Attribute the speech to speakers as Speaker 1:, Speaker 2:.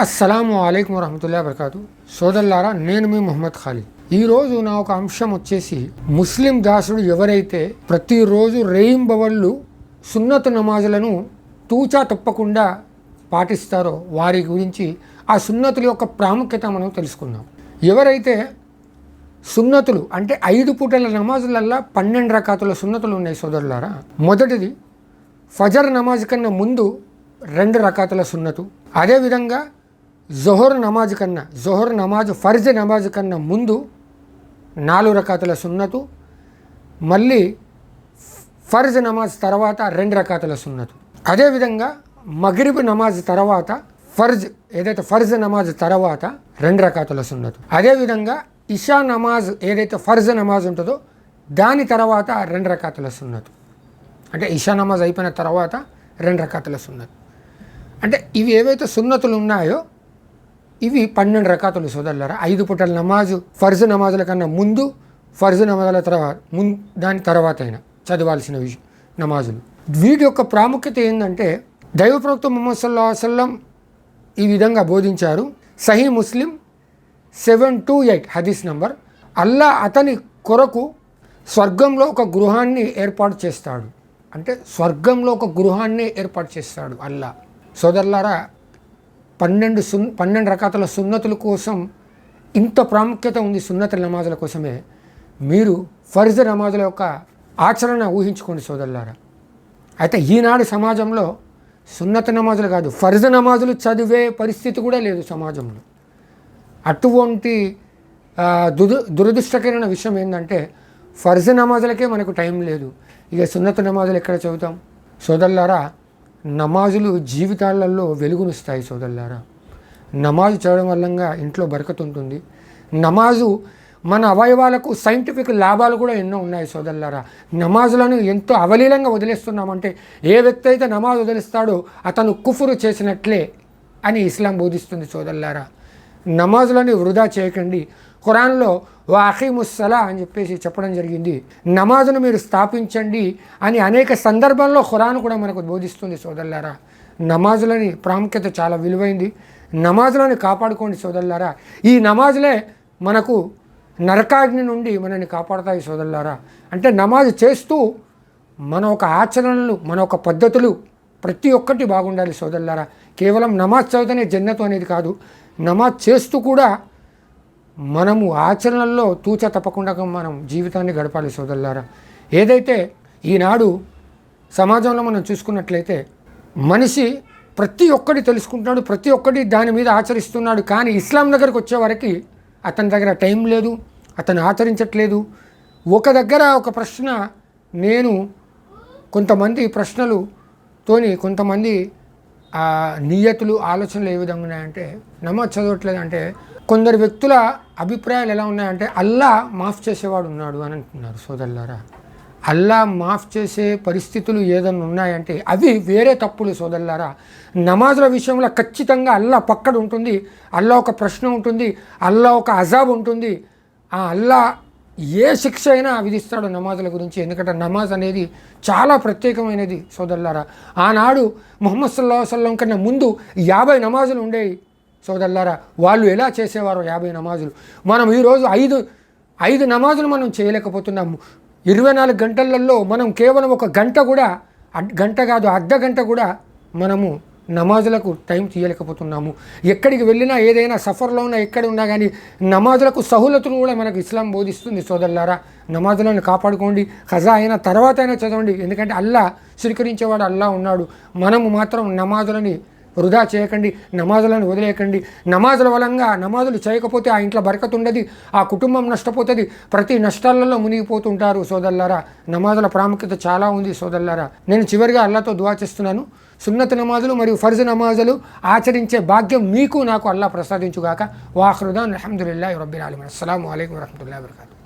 Speaker 1: అస్సలాము అలైకుం వరహమతుల్లా వరకాతు సోదరులారా నేను మీ మొహమ్మద్ ఖాళీ ఈరోజు నా ఒక అంశం వచ్చేసి ముస్లిం దాసుడు ఎవరైతే ప్రతిరోజు రేయింబవళ్ళు సున్నత నమాజులను తూచా తప్పకుండా పాటిస్తారో వారి గురించి ఆ సున్నతుల యొక్క ప్రాముఖ్యత మనం తెలుసుకుందాం. ఎవరైతే సున్నతులు అంటే ఐదు పూటల నమాజులల్లా పన్నెండు రకాతుల సున్నతులు ఉన్నాయి సోదరులారా మొదటిది ఫజర్ నమాజ్ కన్నా ముందు రెండు రకాతుల సున్నతు. అదేవిధంగా జొహర్ నమాజ్ కన్నా జొహర్ నమాజ్ ఫర్జ్ నమాజ్ కన్నా ముందు నాలుగు రకాతుల సున్నతు మళ్ళీ ఫర్జ్ నమాజ్ తర్వాత రెండు రకాతుల సున్నతు. అదేవిధంగా మగరిబ్ నమాజ్ తర్వాత ఫర్జ్ ఏదైతే ఫర్జ్ నమాజ్ తర్వాత రెండు రకాతుల సున్నతు. అదేవిధంగా ఇషా నమాజ్ ఏదైతే ఫర్జ్ నమాజ్ ఉంటుందో దాని తర్వాత రెండు రకాతుల సున్నతు. అంటే ఇషా నమాజ్ అయిపోయిన తర్వాత రెండు రకాతుల సున్నతు. అంటే ఇవి ఏవైతే సున్నతులు ఉన్నాయో ఇవి పన్నెండు రకాతులు సోదరులారా. ఐదు పూటల నమాజు ఫర్జ్ నమాజుల కన్నా ముందు ఫర్జ్ నమాజుల తర్వాత ముం దాని తర్వాత అయినా చదవాల్సిన విషయం నమాజులు. వీటి యొక్క ప్రాముఖ్యత ఏంటంటే దైవ ప్రవక్త ముహమ్మద్ సల్లా వసల్లం ఈ విధంగా బోధించారు. Sahih Muslim seven two eight హదీస్ నంబర్ అల్లా అతని కొరకు స్వర్గంలో ఒక గృహాన్ని ఏర్పాటు చేస్తాడు. అంటే స్వర్గంలో ఒక గృహాన్ని ఏర్పాటు చేస్తాడు అల్లా. సోదరులారా పన్నెండు సున్ పన్నెండు రకాల సున్నతుల కోసం ఇంత ప్రాముఖ్యత ఉంది సున్నతుల నమాజుల కోసమే. మీరు ఫర్జ్ నమాజుల యొక్క ఆచరణ ఊహించుకోండి సోదరులారా. అయితే ఈనాడు సమాజంలో సున్నత నమాజులు కాదు ఫర్జ్ నమాజులు చదివే పరిస్థితి కూడా లేదు సమాజంలో. అటువంటి ఆ, దుదు దురదృష్టకరమైన విషయం ఏంటంటే ఫర్జ్ నమాజులకే మనకు టైం లేదు. ఇక సున్నత నమాజులు ఎక్కడ చదువుతాం? సోదరులారా నమాజులు జీవితాలలో వెలుగునిస్తాయి సోదరులారా. నమాజు చదవడం వల్లంగా ఇంట్లో బరకత ఉంటుంది. నమాజు మన అవయవాలకు సైంటిఫిక్ లాభాలు కూడా ఎన్నో ఉన్నాయి సోదరులారా. నమాజులను ఎంతో అవలీలంగా వదిలేస్తున్నామంటే ఏ వ్యక్తి అయితే నమాజ్ వదిలిస్తాడో అతను కుఫురు చేసినట్లే అని ఇస్లాం బోధిస్తుంది సోదరులారా. నమాజులని వృధా చేయకండి. ఖురాన్లో వాహీముస్సలా అని చెప్పేసి చెప్పడం జరిగింది. నమాజును మీరు స్థాపించండి అని అనేక సందర్భాల్లో ఖురాన్ కూడా మనకు బోధిస్తుంది సోదరులారా. నమాజులని ప్రాముఖ్యత చాలా విలువైంది. నమాజులను కాపాడుకోండి సోదరులారా. ఈ నమాజులే మనకు నరకాగ్ని నుండి మనల్ని కాపాడుతాయి సోదరులారా. అంటే నమాజ్ చేస్తూ మన ఒక ఆచరణలు మన ఒక పద్ధతులు ప్రతి ఒక్కటి బాగుండాలి సోదరులారా. కేవలం నమాజ్ చదివితేనే జన్నతు అనేది కాదు. నమాజ్ చేస్తూ కూడా మనము ఆచరణల్లో తూచ తప్పకుండా మనం జీవితాన్ని గడపాలి సోదరులారా. ఏదైతే ఈనాడు సమాజంలో మనం చూసుకున్నట్లయితే మనిషి ప్రతి ఒక్కటి తెలుసుకుంటున్నాడు ప్రతి ఒక్కటి దాని మీద ఆచరిస్తున్నాడు కానీ ఇస్లాం దగ్గరకు వచ్చేవరకు అతని దగ్గర టైం లేదు అతను ఆచరించట్లేదు. ఒక దగ్గర ఒక ప్రశ్న నేను కొంతమంది ప్రశ్నలు తోని కొంతమంది ఆ నియతులు ఆలోచనలు ఏ విధంగా ఉన్నాయంటే నమాజ్ చదవట్లేదు అంటే కొందరు వ్యక్తుల అభిప్రాయాలు ఎలా ఉన్నాయంటే అల్లా మాఫ్ చేసేవాడు ఉన్నాడు అని అంటున్నారు సోదరులారా. అల్లా మాఫ్ చేసే పరిస్థితులు ఏదన్నా ఉన్నాయంటే అవి వేరే తప్పులు సోదరులారా. నమాజుల విషయంలో ఖచ్చితంగా అల్లా పక్కడ ఉంటుంది అల్లా ఒక ప్రశ్న ఉంటుంది అల్లా ఒక అజాబ్ ఉంటుంది. ఆ అల్లా ఏ శిక్ష అయినా విధిస్తాడు నమాజుల గురించి. ఎందుకంటే నమాజ్ అనేది చాలా ప్రత్యేకమైనది సోదరులారా. ఆనాడు ముహమ్మద్ సల్లా వసల్లం కన్నా ముందు యాభై నమాజులు ఉండేవి సోదరులారా. వాళ్ళు ఎలా చేసేవారు యాభై నమాజులు. మనం ఈరోజు ఐదు ఐదు నమాజులు మనం చేయలేకపోతున్నాము ఇరవై నాలుగు గంటలలో మనం కేవలం ఒక గంట కూడా అడ్- గంట కాదు అర్ధ గంట కూడా మనము నమాజులకు టైం తీయలేకపోతున్నాము. ఎక్కడికి వెళ్ళినా ఏదైనా సఫర్లో ఉన్నా ఎక్కడ ఉన్నా కానీ నమాజులకు సహులతులు కూడా మనకు ఇస్లాం బోధిస్తుంది సోదరులారా. నమాజులను కాపాడుకోండి. ఖజా అయినా తర్వాత అయినా చదవండి. ఎందుకంటే అల్లా స్వీకరించేవాడు అల్లా ఉన్నాడు. మనము మాత్రం నమాజులని వృధా చేయకండి. నమాజులను వదిలేయకండి. నమాజుల వలంగా నమాజులు చేయకపోతే ఆ ఇంట్లో బరకత ఉండదు. ఆ కుటుంబం నష్టపోతుంది. ప్రతి నష్టాలలో మునిగిపోతుంటారు సోదరులారా. నమాజుల ప్రాముఖ్యత చాలా ఉంది సోదరులారా. నేను చివరిగా అల్లాతో దువా చేస్తున్నాను. సున్నత నమాజులు మరియు ఫర్జ్ నమాజులు ఆచరించే భాగ్యం మీకు నాకు అల్లా ప్రసాదించుగాక. వాహృదాన్ అల్హమ్దుల్లాహి రబ్బిల్ ఆలమీన్. అస్సలం అలైకుం వరహమతుల్లాహి వబరకాతుహు